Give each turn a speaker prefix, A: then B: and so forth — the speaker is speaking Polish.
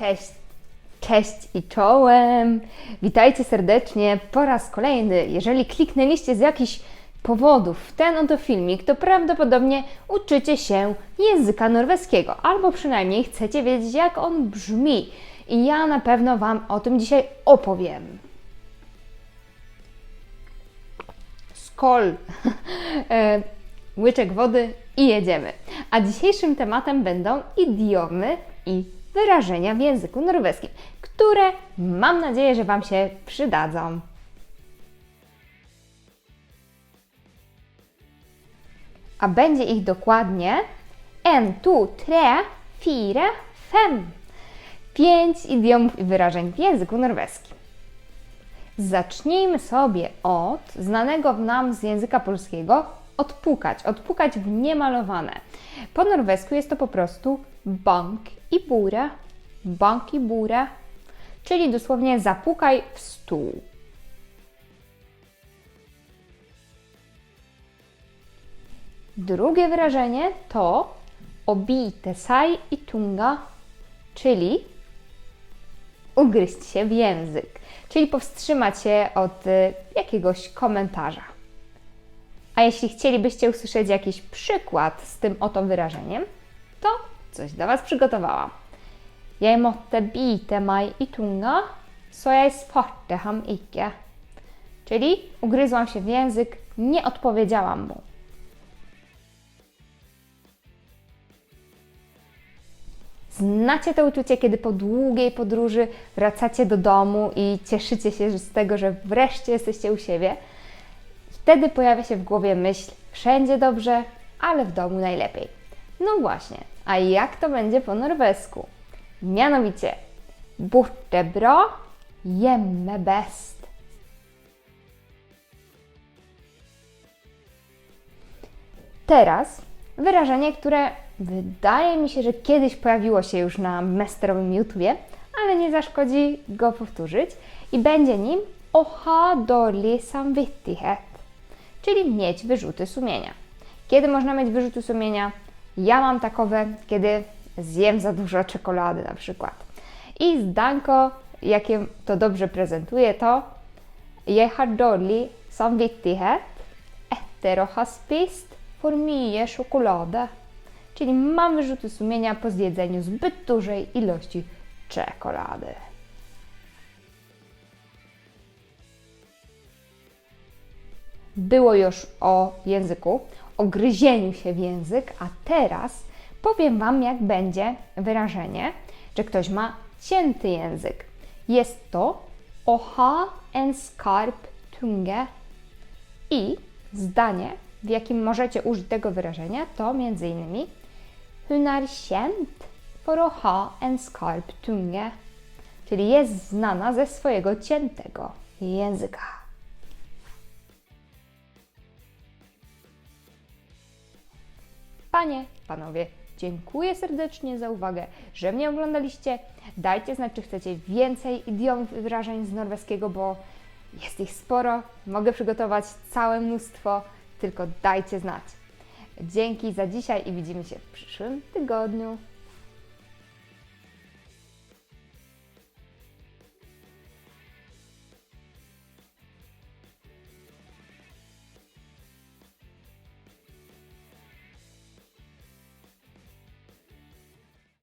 A: Cześć, cześć i czołem. Witajcie serdecznie po raz kolejny. Jeżeli kliknęliście z jakichś powodów w ten oto filmik, to prawdopodobnie uczycie się języka norweskiego, albo przynajmniej chcecie wiedzieć, jak on brzmi. I ja na pewno Wam o tym dzisiaj opowiem. Skol. E, Łyczek wody i jedziemy. A dzisiejszym tematem będą idiomy i wyrażenia w języku norweskim, które mam nadzieję, że Wam się przydadzą. A będzie ich dokładnie en, tu, tre, fire, fem. Pięć idiomów i wyrażeń w języku norweskim. Zacznijmy sobie od znanego nam z języka polskiego odpukać. Odpukać w niemalowane. Po norwesku jest to po prostu bank i burę. Bank i burę, czyli dosłownie zapukaj w stół. Drugie wyrażenie to obite saj i tunga, czyli ugryźć się w język, czyli powstrzymać się od y, jakiegoś komentarza. A jeśli chcielibyście usłyszeć jakiś przykład z tym oto wyrażeniem, to coś dla Was przygotowałam. Jeg måtte bite meg i tunga, svarte ham ikke. Czyli ugryzłam się w język, nie odpowiedziałam mu. Znacie to uczucie, kiedy po długiej podróży wracacie do domu i cieszycie się z tego, że wreszcie jesteście u siebie? Wtedy pojawia się w głowie myśl: wszędzie dobrze, ale w domu najlepiej. No właśnie, a jak to będzie po norwesku? Mianowicie, borte bra, hjemme best. Teraz wyrażenie, które wydaje mi się, że kiedyś pojawiło się już na mesterowym YouTubie, ale nie zaszkodzi go powtórzyć i będzie nim oha dårlig samvittighet, czyli mieć wyrzuty sumienia. Kiedy można mieć wyrzuty sumienia? Ja mam takowe, kiedy zjem za dużo czekolady na przykład. I zdanko, jakie to dobrze prezentuje, to Jeg har dårlig samvittighet etter å ha spist for mye. Czyli mam wyrzuty sumienia po zjedzeniu zbyt dużej ilości czekolady. Było już o języku, o gryzieniu się w język, a teraz powiem Wam, jak będzie wyrażenie, że ktoś ma cięty język. Jest to oha en skarp tunge i zdanie, w jakim możecie użyć tego wyrażenia, to między innymi Hun er kjent for ha en skarp tunge, czyli jest znana ze swojego ciętego języka. Panie, panowie, dziękuję serdecznie za uwagę, że mnie oglądaliście. Dajcie znać, czy chcecie więcej idiomów i wyrażeń z norweskiego, bo jest ich sporo. Mogę przygotować całe mnóstwo, tylko dajcie znać. Dzięki za dzisiaj i widzimy się w przyszłym tygodniu.